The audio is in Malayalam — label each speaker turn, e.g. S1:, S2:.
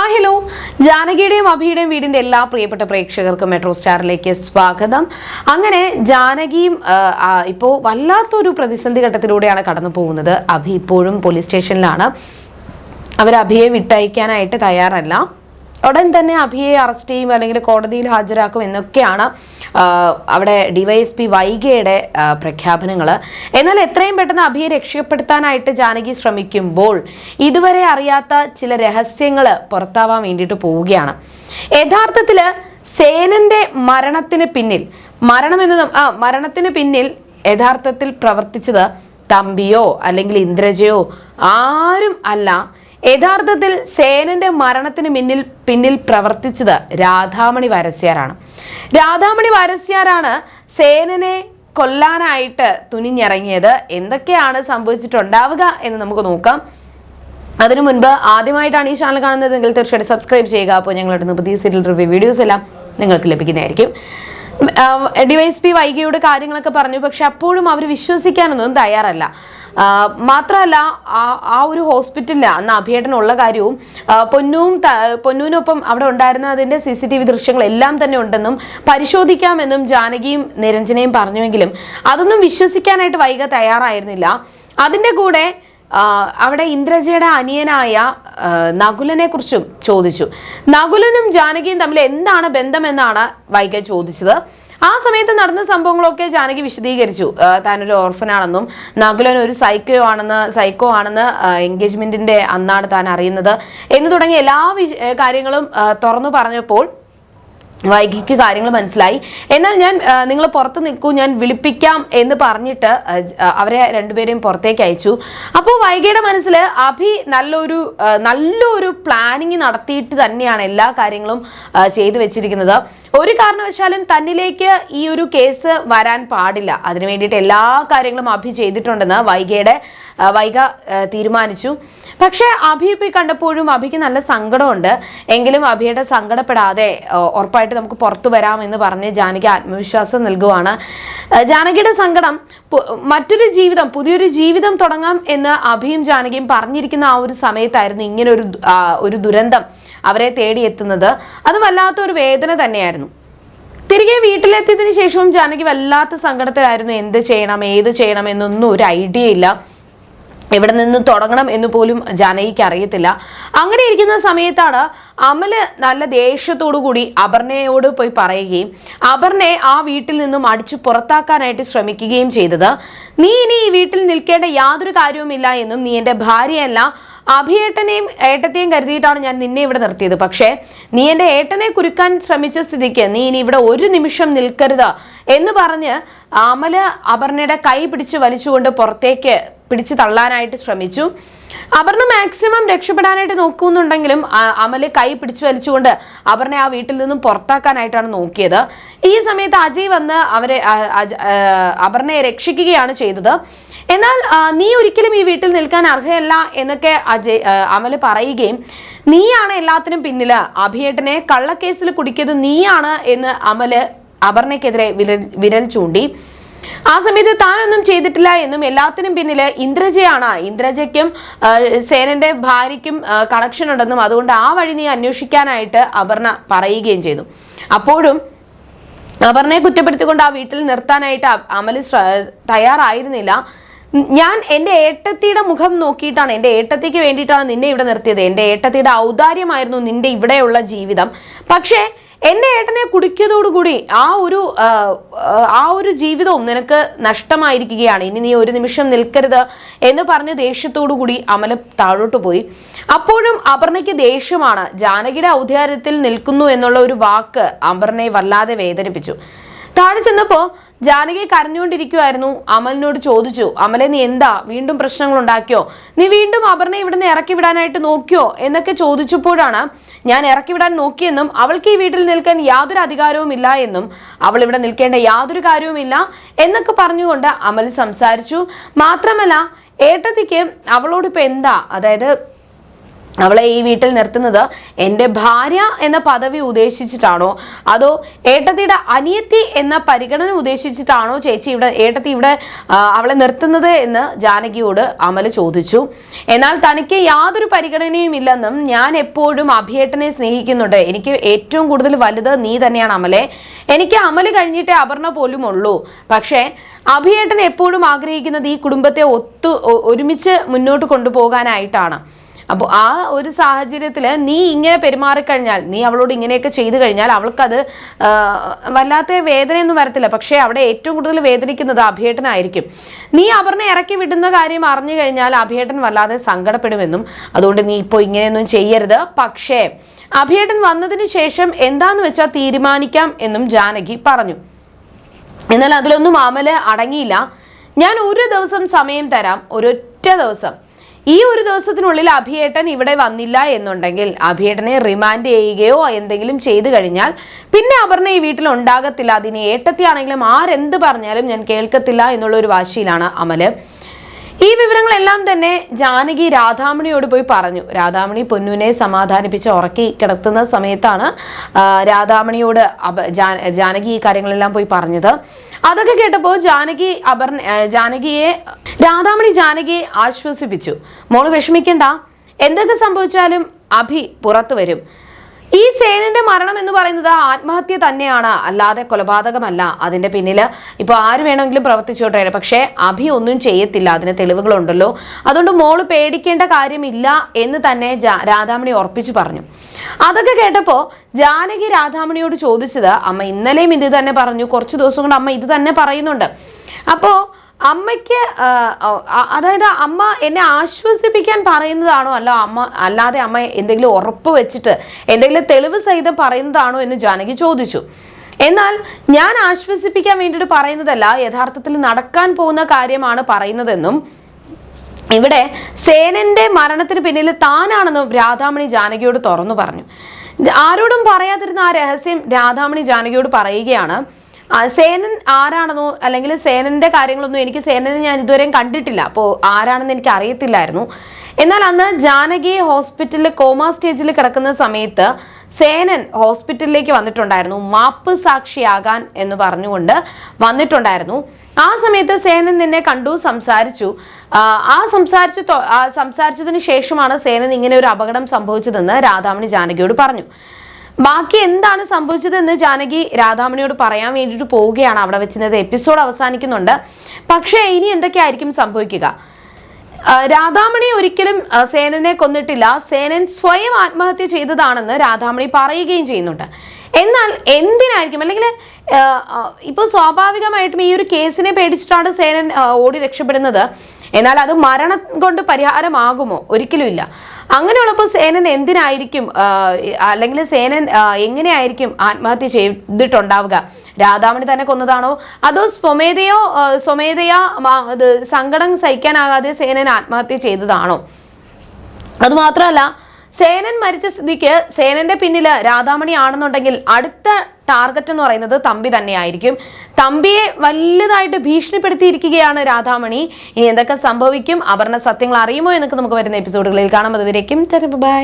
S1: Hi hello. ജാനകിയുടെയും അഭിയുടെയും വീടിന്റെ എല്ലാ പ്രിയപ്പെട്ട പ്രേക്ഷകർക്കും മെട്രോ സ്റ്റാറിലേക്ക് സ്വാഗതം. അങ്ങനെ ജാനകിയും ഇപ്പോൾ വല്ലാത്തൊരു പ്രതിസന്ധി ഘട്ടത്തിലൂടെയാണ് കടന്നു പോകുന്നത്. അഭി ഇപ്പോഴും പോലീസ് സ്റ്റേഷനിലാണ് അവർ അഭിയെ വിട്ടയക്കാനായിട്ട് തയ്യാറല്ല. ഉടൻ തന്നെ അഭിയെ അറസ്റ്റ് ചെയ്യും അല്ലെങ്കിൽ കോടതിയിൽ ഹാജരാക്കും എന്നൊക്കെയാണ് അവിടെ ഡിവൈഎസ്പി വൈഗയുടെ പ്രഖ്യാപനങ്ങൾ എന്നാൽ എത്രയും പെട്ടെന്ന് അഭിയെ രക്ഷപ്പെടുത്താനായിട്ട് ജാനകി ശ്രമിക്കുമ്പോൾ ഇതുവരെ അറിയാത്ത ചില രഹസ്യങ്ങൾ പുറത്താവാൻ വേണ്ടിയിട്ട് പോവുകയാണ്. യഥാർത്ഥത്തിൽ സേനന്റെ മരണത്തിന് പിന്നിൽ മരണമെന്ന് ആ മരണത്തിന് പിന്നിൽ യഥാർത്ഥത്തിൽ പ്രവർത്തിച്ചത് തമ്പിയോ അല്ലെങ്കിൽ ഇന്ദ്രജയോ ആരും അല്ല. യഥാർത്ഥത്തിൽ സേനന്റെ മരണത്തിന് പിന്നിൽ പിന്നിൽ പ്രവർത്തിച്ചത് രാധാമണി വാരസ്യാരാണ്. രാധാമണി വാരസ്യാരാണ് സേനനെ കൊല്ലാനായിട്ട് തുനിഞ്ഞിറങ്ങിയത്. എന്തൊക്കെയാണ് സംഭവിച്ചിട്ടുണ്ടാവുക എന്ന് നമുക്ക് നോക്കാം. അതിനു മുൻപ് ആദ്യമായിട്ടാണ് ഈ ചാനൽ കാണുന്നതെങ്കിൽ തീർച്ചയായിട്ടും സബ്സ്ക്രൈബ് ചെയ്യുക. അപ്പോൾ ഞങ്ങളുടെ പുതിയ സീരിയൽ റിവ്യൂ വീഡിയോസ് എല്ലാം നിങ്ങൾക്ക് ലഭിക്കുന്നതായിരിക്കും. ഡിവൈസ് പി വൈകിയുടെ കാര്യങ്ങളൊക്കെ പറഞ്ഞു. പക്ഷെ അപ്പോഴും അവർ വിശ്വസിക്കാനൊന്നും തയ്യാറല്ല. മാത്രമല്ല ആ ഒരു ഹോസ്പിറ്റലിൽ അന്ന് അഭിയേട്ടനുള്ള കാര്യവും പൊന്നുവും പൊന്നും പൊന്നൂനൊപ്പം അവിടെ ഉണ്ടായിരുന്ന അതിന്റെ സി സി ടി വി ദൃശ്യങ്ങൾ എല്ലാം തന്നെ ഉണ്ടെന്നും പരിശോധിക്കാമെന്നും ജാനകിയും നിരഞ്ജനയും പറഞ്ഞുവെങ്കിലും അതൊന്നും വിശ്വസിക്കാനായിട്ട് വൈക തയ്യാറായിരുന്നില്ല. അതിന്റെ കൂടെ അവിടെ ഇന്ദ്രജയുടെ അനിയനായ നകുലനെ കുറിച്ചും ചോദിച്ചു. നകുലനും ജാനകിയും തമ്മിൽ എന്താണ് ബന്ധമെന്നാണ് വൈഗ ചോദിച്ചത്. ആ സമയത്ത് നടന്ന സംഭവങ്ങളൊക്കെ ജാനകി വിശദീകരിച്ചു. താനൊരു ഓർഫനാണെന്നും നകുലൻ ഒരു സൈക്കോ ആണെന്ന് സൈക്കോ ആണെന്ന് എൻഗേജ്മെന്റിന്റെ അന്നാണ് താൻ അറിയുന്നത് എന്ന് തുടങ്ങിയ എല്ലാ കാര്യങ്ങളും തുറന്നു പറഞ്ഞപ്പോൾ വൈകിക്ക് കാര്യങ്ങൾ മനസ്സിലായി. എന്നാൽ ഞാൻ നിങ്ങൾ പുറത്ത് നിൽക്കൂ ഞാൻ വിളിപ്പിക്കാം എന്ന് പറഞ്ഞിട്ട് അവരെ രണ്ടുപേരെയും പുറത്തേക്ക് അയച്ചു. അപ്പോൾ വൈകിയുടെ മനസ്സിൽ അഭി നല്ലൊരു നല്ലൊരു പ്ലാനിങ് നടത്തിയിട്ട് തന്നെയാണ് എല്ലാ കാര്യങ്ങളും ചെയ്തു വെച്ചിരിക്കുന്നത്. ഒരു കാരണവശാലും തന്നിലേക്ക് ഈ ഒരു കേസ് വരാൻ പാടില്ല. അതിനു വേണ്ടിയിട്ട് എല്ലാ കാര്യങ്ങളും അഭി ചെയ്തിട്ടുണ്ടെന്ന് വൈഗയുടെ വൈഗ തീരുമാനിച്ചു. പക്ഷേ അഭി ഇപ്പൊ കണ്ടപ്പോഴും അഭിക്ക് നല്ല സങ്കടമുണ്ട്. എങ്കിലും അഭിയുടെ സങ്കടപ്പെടാതെ ഉറപ്പായിട്ട് നമുക്ക് പുറത്തു വരാം എന്ന് പറഞ്ഞ് ജാനകി ആത്മവിശ്വാസം നൽകുവാണ്. ജാനകിയുടെ സങ്കടം മറ്റൊരു ജീവിതം പുതിയൊരു ജീവിതം തുടങ്ങാം എന്ന് അഭിയും ജാനകിയും പറഞ്ഞിരിക്കുന്ന ആ ഒരു സമയത്തായിരുന്നു ഇങ്ങനെ ഒരു ഒരു ദുരന്തം അവരെ തേടിയെത്തുന്നത്. അത് വല്ലാത്തൊരു വേദന തന്നെയായിരുന്നു. തിരികെ വീട്ടിലെത്തിയതിനു ശേഷവും ജാനകി വല്ലാത്ത സങ്കടത്തിലായിരുന്നു. എന്ത് ചെയ്യണം ഏത് ചെയ്യണം എന്നൊന്നും ഒരു ഐഡിയ ഇല്ല. എവിടെ നിന്ന് തുടങ്ങണം എന്ന് പോലും ജാനകിക്ക് അറിയത്തില്ല. അങ്ങനെ ഇരിക്കുന്ന സമയത്താണ് അമൽ നല്ല ദേഷ്യത്തോടു കൂടി അപർണയോട് പോയി പറയുകയും അപർണയെ ആ വീട്ടിൽ നിന്നും അടിച്ചു പുറത്താക്കാനായിട്ട് ശ്രമിക്കുകയും ചെയ്തത്. നീ ഇനി ഈ വീട്ടിൽ നിൽക്കേണ്ട യാതൊരു കാര്യവുമില്ല എന്നും നീ എന്റെ ഭാര്യയല്ല അഭിയേട്ടനെയും ഏട്ടത്തെയും കരുതിയിട്ടാണ് ഞാൻ നിന്നെ ഇവിടെ നിർത്തിയത്. പക്ഷേ നീ എന്റെ ഏട്ടനെ കുരുക്കാൻ ശ്രമിച്ച സ്ഥിതിക്ക് നീ ഇനി ഇവിടെ ഒരു നിമിഷം നിൽക്കരുത് എന്ന് പറഞ്ഞ് അമല അപർണയുടെ കൈ പിടിച്ച് വലിച്ചുകൊണ്ട് പുറത്തേക്ക് പിടിച്ചു തള്ളാനായിട്ട് ശ്രമിച്ചു. അപർണ മാക്സിമം രക്ഷപ്പെടാനായിട്ട് നോക്കുന്നുണ്ടെങ്കിലും അമൽ കൈ പിടിച്ചു വലിച്ചുകൊണ്ട് അപർണ ആ വീട്ടിൽ നിന്നും പുറത്താക്കാനായിട്ടാണ് നോക്കിയത്. ഈ സമയത്ത് അജയ് വന്ന് അവരെ അപർണയെ രക്ഷിക്കുകയാണ് ചെയ്തത്. എന്നാൽ നീ ഒരിക്കലും ഈ വീട്ടിൽ നിൽക്കാൻ അർഹയല്ല എന്നൊക്കെ അജയ് അമൽ പറയുകയും നീയാണ് എല്ലാത്തിനും പിന്നിൽ. അഭിയേട്ടനെ കള്ളക്കേസിൽ കുടിക്കിയത് നീയാണ് എന്ന് അമൽ അപർണയ്ക്കെതിരെ വിരൽ വിരൽ ചൂണ്ടി. ആ സമയത്ത് താനൊന്നും ചെയ്തിട്ടില്ല എന്നും എല്ലാത്തിനും പിന്നിൽ ഇന്ദ്രജയാണ്. ഇന്ദ്രജയ്ക്കും സേനന്റെ ഭാര്യയ്ക്കും കണക്ഷൻ ഉണ്ടെന്നും അതുകൊണ്ട് ആ വഴി നീ അന്വേഷിക്കാനായിട്ട് അപർണ പറയുകയും ചെയ്തു. അപ്പോഴും അപർണയെ കുറ്റപ്പെടുത്തിക്കൊണ്ട് ആ വീട്ടിൽ നിർത്താനായിട്ട് അമൽ തയ്യാറായിരുന്നില്ല. ഞാൻ എന്റെ ഏട്ടത്തിയുടെ മുഖം നോക്കിയിട്ടാണ് എന്റെ ഏട്ടത്തിക്ക് വേണ്ടിയിട്ടാണ് നിന്നെ ഇവിടെ നിർത്തിയത്. എന്റെ ഏട്ടത്തിയുടെ ഔദാര്യമായിരുന്നു നിന്റെ ഇവിടെയുള്ള ജീവിതം. പക്ഷേ എന്റെ ഏട്ടനെ കുടിക്കിയതോടുകൂടി ആ ഒരു ആ, ഒരു ജീവിതവും നിനക്ക് നഷ്ടമായിരിക്കുകയാണ്. ഇനി നീ ഒരു നിമിഷം നിൽക്കരുത് എന്ന് പറഞ്ഞ ദേഷ്യത്തോടു കൂടി അമല താഴോട്ട് പോയി. അപ്പോഴും അപർണയ്ക്ക് ദേഷ്യമാണ്. ജാനകിയുടെ ഔദ്യാര്യത്തിൽ നിൽക്കുന്നു എന്നുള്ള ഒരു വാക്ക് അപർണയെ വല്ലാതെ വേദനിപ്പിച്ചു. താഴെ ചെന്നപ്പോ ജാനകി കരഞ്ഞുകൊണ്ടിരിക്കുമായിരുന്നു അമലിനോട് ചോദിച്ചു അമലെ നീ എന്താ? വീണ്ടും പ്രശ്നങ്ങൾ ഉണ്ടാക്കിയോ? നീ വീണ്ടും അപർണ ഇവിടുന്ന് ഇറക്കി വിടാനായിട്ട് നോക്കിയോ? എന്നൊക്കെ ചോദിച്ചപ്പോഴാണ് ഞാൻ ഇറക്കി വിടാൻ നോക്കിയെന്നും അവൾക്ക് ഈ വീട്ടിൽ നിൽക്കാൻ യാതൊരു അധികാരവും ഇല്ല എന്നും അവൾ ഇവിടെ നിൽക്കേണ്ട യാതൊരു കാര്യവുമില്ല എന്നൊക്കെ പറഞ്ഞുകൊണ്ട് അമൽ സംസാരിച്ചു. മാത്രമല്ല ഏട്ടത്തിക്ക് അവളോട് ഇപ്പൊ എന്താ? അതായത് അവളെ ഈ വീട്ടിൽ നിർത്തുന്നത് എന്റെ ഭാര്യ എന്ന പദവി ഉദ്ദേശിച്ചിട്ടാണോ? അതോ ഏട്ടത്തിയുടെ അനിയത്തി എന്ന പരിഗണന ഉദ്ദേശിച്ചിട്ടാണോ ചേച്ചി ഇവിടെ ഏട്ടത്തി ഇവിടെ അവളെ നിർത്തുന്നത് എന്ന് ജാനകിയോട് അമൽ ചോദിച്ചു. എന്നാൽ തനിക്ക് യാതൊരു പരിഗണനയും ഇല്ലെന്നും ഞാൻ എപ്പോഴും അഭിയേട്ടനെ സ്നേഹിക്കുന്നുണ്ട്. എനിക്ക് ഏറ്റവും കൂടുതൽ വലുത് നീ തന്നെയാണ് അമലെ. എനിക്ക് അമൽ കഴിഞ്ഞിട്ടേ അപർണ പോലും ഉള്ളൂ. പക്ഷേ അഭിയേട്ടൻ എപ്പോഴും ആഗ്രഹിക്കുന്നത് ഈ കുടുംബത്തെ ഒത്തു ഒരുമിച്ച് മുന്നോട്ട് കൊണ്ടുപോകാനായിട്ടാണ്. അപ്പോൾ ആ ഒരു സാഹചര്യത്തിൽ നീ ഇങ്ങനെ പെരുമാറിക്കഴിഞ്ഞാൽ നീ അവളോട് ഇങ്ങനെയൊക്കെ ചെയ്തു കഴിഞ്ഞാൽ അവൾക്കത് വല്ലാത്ത വേദനയൊന്നും വരത്തില്ല. പക്ഷേ അവിടെ ഏറ്റവും കൂടുതൽ വേദനിക്കുന്നത് അഭിയേട്ടനായിരിക്കും. നീ അപർണ ഇറക്കി വിടുന്ന കാര്യം അറിഞ്ഞു കഴിഞ്ഞാൽ അഭിയേട്ടൻ വല്ലാതെ സങ്കടപ്പെടുമെന്നും അതുകൊണ്ട് നീ ഇപ്പോൾ ഇങ്ങനെയൊന്നും ചെയ്യരുത്. പക്ഷേ അഭിയേട്ടൻ വന്നതിന് ശേഷം എന്താന്ന് വെച്ചാൽ തീരുമാനിക്കാം എന്നും ജാനകി പറഞ്ഞു. എന്നാൽ അതിലൊന്നും അമൽ അടങ്ങിയില്ല. ഞാൻ ഒരു ദിവസം സമയം തരാം ഒരൊറ്റ ദിവസം. ഈ ഒരു ദിവസത്തിനുള്ളിൽ അഭിയേട്ടൻ ഇവിടെ വന്നില്ല എന്നുണ്ടെങ്കിൽ അഭിയേട്ടനെ റിമാൻഡ് ചെയ്യുകയോ എന്തെങ്കിലും ചെയ്തു കഴിഞ്ഞാൽ പിന്നെ അപർണ ഈ വീട്ടിൽ ഉണ്ടാകത്തില്ല. അതിന് ഏട്ടത്തിയാണെങ്കിലും ആരെന്ത് പറഞ്ഞാലും ഞാൻ കേൾക്കത്തില്ല എന്നുള്ള ഒരു വാശിയിലാണ് അമൽ. ഈ വിവരങ്ങളെല്ലാം തന്നെ ജാനകി രാധാമണിയോട് പോയി പറഞ്ഞു. രാധാമണി പൊന്നുവിനെ സമാധാനിപ്പിച്ച് ഉറക്കി കിടത്തുന്ന സമയത്താണ് രാധാമണിയോട് ജാനകി ഈ കാര്യങ്ങളെല്ലാം പോയി പറഞ്ഞത്. അതൊക്കെ കേട്ടപ്പോൾ ജാനകി അപർണ ജാനകിയെ രാധാമണി ജാനകിയെ ആശ്വസിപ്പിച്ചു. മോൾ വിഷമിക്കണ്ട. എന്തൊക്കെ സംഭവിച്ചാലും അഭി പുറത്തു വരും. ഈ സേനന്റെ മരണം എന്ന് പറയുന്നത് ആത്മഹത്യ തന്നെയാണ്. അല്ലാതെ കൊലപാതകമല്ല. അതിന്റെ പിന്നിൽ ഇപ്പോൾ ആര് വേണമെങ്കിലും പ്രവർത്തിച്ചോട്ടെ പക്ഷേ അഭി ഒന്നും ചെയ്യത്തില്ല. അതിന് തെളിവുകളുണ്ടല്ലോ. അതുകൊണ്ട് മോൾ പേടിക്കേണ്ട കാര്യമില്ല എന്ന് തന്നെ രാധാമണി ഉറപ്പിച്ചു പറഞ്ഞു. അതൊക്കെ കേട്ടപ്പോൾ ജാനകി രാധാമണിയോട് ചോദിച്ചത് അമ്മ ഇന്നലെയും ഇത് തന്നെ പറഞ്ഞു. കുറച്ച് ദിവസം കൊണ്ട് അമ്മ ഇത് തന്നെ പറയുന്നുണ്ട്. അപ്പോൾ അമ്മയ്ക്ക് അതായത് അമ്മ എന്നെ ആശ്വസിപ്പിക്കാൻ പറയുന്നതാണോ അല്ല അമ്മ അല്ലാതെ അമ്മ എന്തെങ്കിലും ഉറപ്പ് വെച്ചിട്ട് എന്തെങ്കിലും തെളിവ് സഹിതം പറയുന്നതാണോ എന്ന് ജാനകി ചോദിച്ചു. എന്നാൽ ഞാൻ ആശ്വസിപ്പിക്കാൻ വേണ്ടിയിട്ട് പറയുന്നതല്ല യഥാർത്ഥത്തിൽ നടക്കാൻ പോകുന്ന കാര്യമാണ് പറയുന്നതെന്നും ഇവിടെ സേനന്റെ മരണത്തിന് പിന്നിൽ താനാണെന്നും രാധാമണി ജാനകിയോട് തുറന്നു പറഞ്ഞു. ആരോടും പറയാതിരുന്ന ആ രഹസ്യം രാധാമണി ജാനകിയോട് പറയുകയാണ്. സേനൻ ആരാണെന്നോ അല്ലെങ്കിൽ സേനന്റെ കാര്യങ്ങളൊന്നും എനിക്ക് സേനനെ ഞാൻ ഇതുവരെയും കണ്ടിട്ടില്ല. അപ്പോൾ ആരാണെന്ന് എനിക്ക് അറിയത്തില്ലായിരുന്നു. എന്നാൽ അന്ന് ജാനകി ഹോസ്പിറ്റലിൽ കോമ സ്റ്റേജിൽ കിടക്കുന്ന സമയത്ത് സേനൻ ഹോസ്പിറ്റലിലേക്ക് വന്നിട്ടുണ്ടായിരുന്നു. മാപ്പ് സാക്ഷിയാകാൻ എന്ന് പറഞ്ഞുകൊണ്ട് വന്നിട്ടുണ്ടായിരുന്നു. ആ സമയത്ത് സേനൻ നിന്നെ കണ്ടു സംസാരിച്ചു. ആ, സംസാരിച്ചു സംസാരിച്ചതിന് ശേഷമാണ് സേനൻ ഇങ്ങനെ ഒരു അപകടം സംഭവിച്ചതെന്ന് രാധാമണി ജാനകിയോട് പറഞ്ഞു. ബാക്കി എന്താണ് സംഭവിച്ചതെന്ന് ജാനകി രാധാമണിയോട് പറയാൻ വേണ്ടിയിട്ട് പോവുകയാണ് അവിടെ വെച്ചിരുന്നത് എപ്പിസോഡ് അവസാനിക്കുന്നുണ്ട്. പക്ഷേ ഇനി എന്തൊക്കെയായിരിക്കും സംഭവിക്കുക? രാധാമണി ഒരിക്കലും സേനനെ കൊന്നിട്ടില്ല. സേനൻ സ്വയം ആത്മഹത്യ ചെയ്തതാണെന്ന് രാധാമണി പറയുകയും ചെയ്യുന്നുണ്ട്. എന്നാൽ എന്തിനായിരിക്കും? അല്ലെങ്കിൽ ഇപ്പോൾ സ്വാഭാവികമായിട്ടും ഈ ഒരു കേസിനെ പേടിച്ചിട്ടാണ് സേനൻ ഓടി രക്ഷപ്പെടുന്നത്. എന്നാൽ അത് മരണം കൊണ്ട് പരിഹാരമാകുമോ? ഒരിക്കലുമില്ല അങ്ങനെയുള്ളപ്പോൾ സേനൻ എന്തിനായിരിക്കും അല്ലെങ്കിൽ സേനൻ എങ്ങനെയായിരിക്കും ആത്മഹത്യ ചെയ്തിട്ടുണ്ടാവുക? രാധാമണി തന്നെ കൊന്നതാണോ? അതോ സ്വമേധയോ സ്വമേധയാ സങ്കടം സഹിക്കാനാകാതെ സേനൻ ആത്മഹത്യ ചെയ്തതാണോ? അതുമാത്രമല്ല സേനൻ മരിച്ച സ്ഥിതിക്ക് സേനന്റെ പിന്നിൽ രാധാമണി ആണെന്നുണ്ടെങ്കിൽ അടുത്ത ടാർഗറ്റ് എന്ന് പറയുന്നത് തമ്പി തന്നെയായിരിക്കും. തമ്പിയെ വലുതായിട്ട് ഭീഷണിപ്പെടുത്തിയിരിക്കുകയാണ് രാധാമണി. ഇനി എന്തൊക്കെ സംഭവിക്കും? അപർണ സത്യങ്ങൾ അറിയുമോ എന്നൊക്കെ നമുക്ക് വരുന്ന എപ്പിസോഡുകളിൽ കാണാം. അതുവരേക്കും ബൈ.